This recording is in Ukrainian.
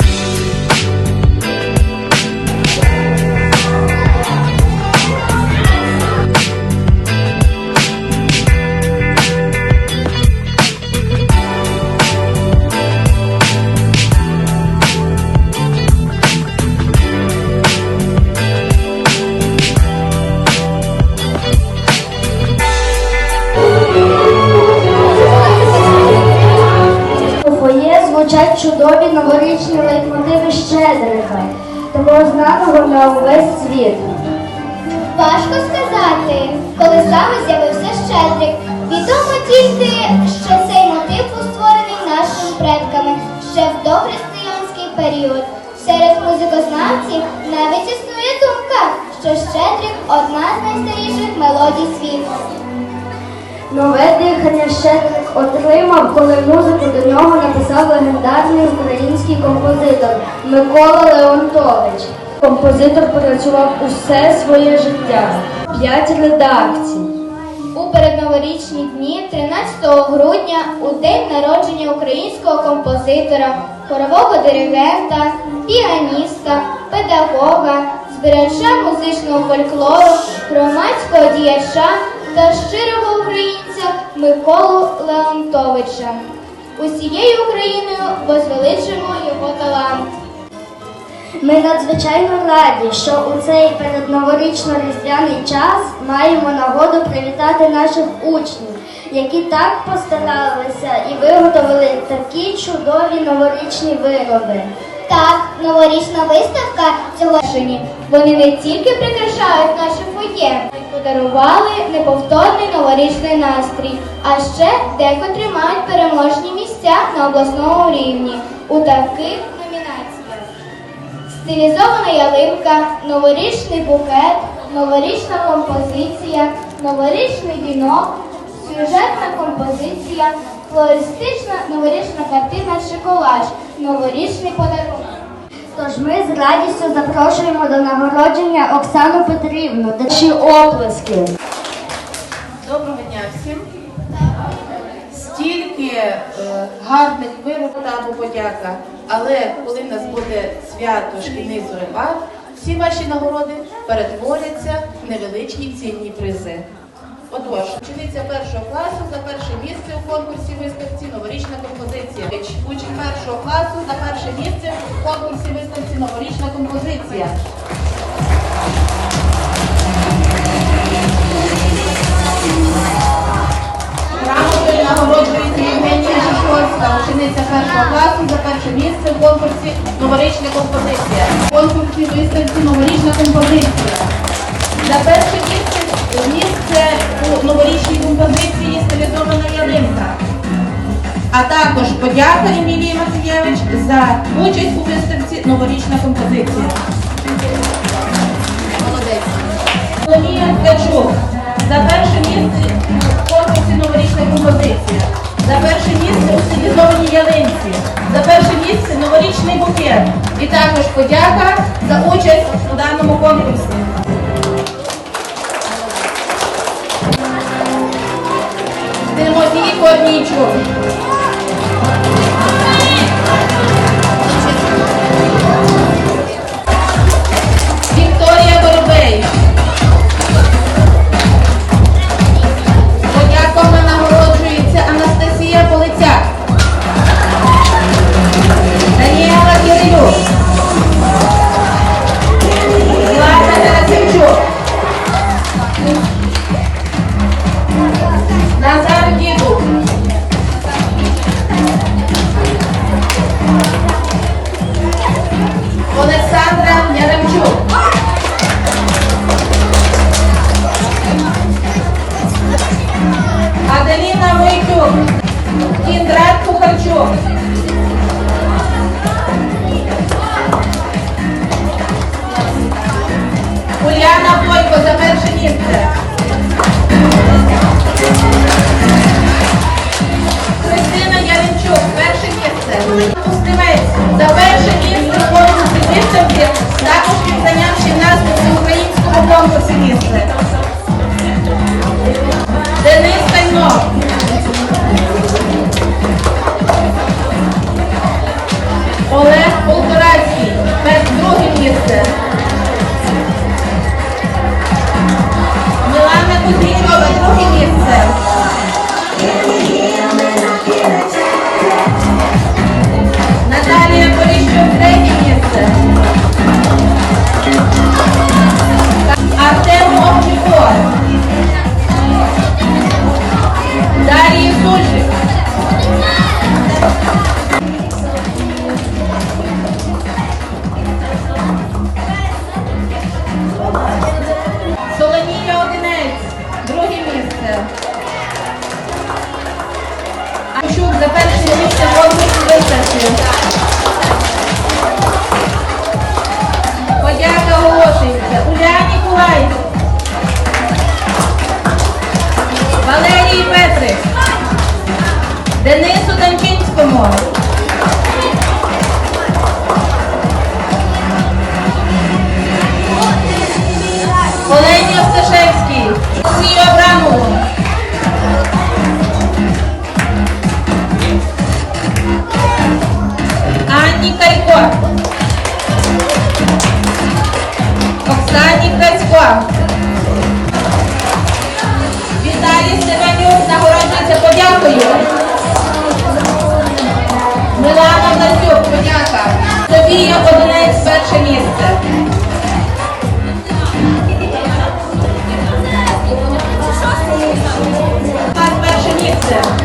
У Щедрика, того знаного на увесь світ. Важко сказати, коли саме з'явився Щедрик. Відомо тільки, що цей мотив був створений нашими предками ще в дохристиянський період. Серед музикознавців навіть існує думка, що Щедрик одна з найстаріших мелодій світу. Нове дихання Щедрик отримав, коли музику до нього написав легендарний український композитор Микола Леонтович. Композитор працював усе своє життя. П'ять редакцій. У передноворічні дні 13 грудня, у день народження українського композитора, хорового диригента, піаніста, педагога, збирача музичного фольклору, громадського діяча та щирого українця Миколу Леонтовича. Усією Україною возвеличимо його талант. Ми надзвичайно раді, що у цей передноворічно-різдвяний час маємо нагоду привітати наших учнів, які так постаралися і виготовили такі чудові новорічні вироби. Так, новорічна виставка цього. Вони не тільки прикрашають наше а подарували неповторний новорічний настрій, а ще декотрі мають переможні місця на обласному рівні. У таких номінаціях: стилізована ялинка, новорічний букет, новорічна композиція, новорічний вінок, сюжетна композиція, флористична новорічна картина чи колаж, новорічний подарунок. Тож ми з радістю запрошуємо до нагородження Оксану Петрівну. Наші оплески. Доброго дня всім. Стільки е, гарних виробів та подяка. Але коли в нас буде свято шкільний зорепад, всі ваші нагороди перетворяться в невеличкі цінні призи. Отож, учениця першого класу за перше місце у конкурсі виставці новорічна композиція. Учень першого класу за перше місце у конкурсі виставці новорічна композиція. Учениця першого класу за перше місце в конкурсі Новорічна композиція. В конкурсі виставці Новорічна композиція. За перше місце місце новорічній композиції стилізована ялинка. А також подяка Емілії Матвієвич за участь у виставці Новорічна композиція. Молодець. Соломія Ткачук. За перше місце в конкурсі новорічна композиція. За перше місце у стилізованій ялинці. За перше місце новорічний букет. І також подяка за участь у даному конкурсі. Тимофій Корнійчук. Олександра Яремчук. Аделіна Войтюк, Кіндрат Кухарчук. Уляна Бойко за перше місце. Христина Яринчук, перше місце. Пустивець за перше конкурсі виставки, також він Подяка оголошується. Уляні Кулай. Валерії Петрик. Денису Данчинському. So.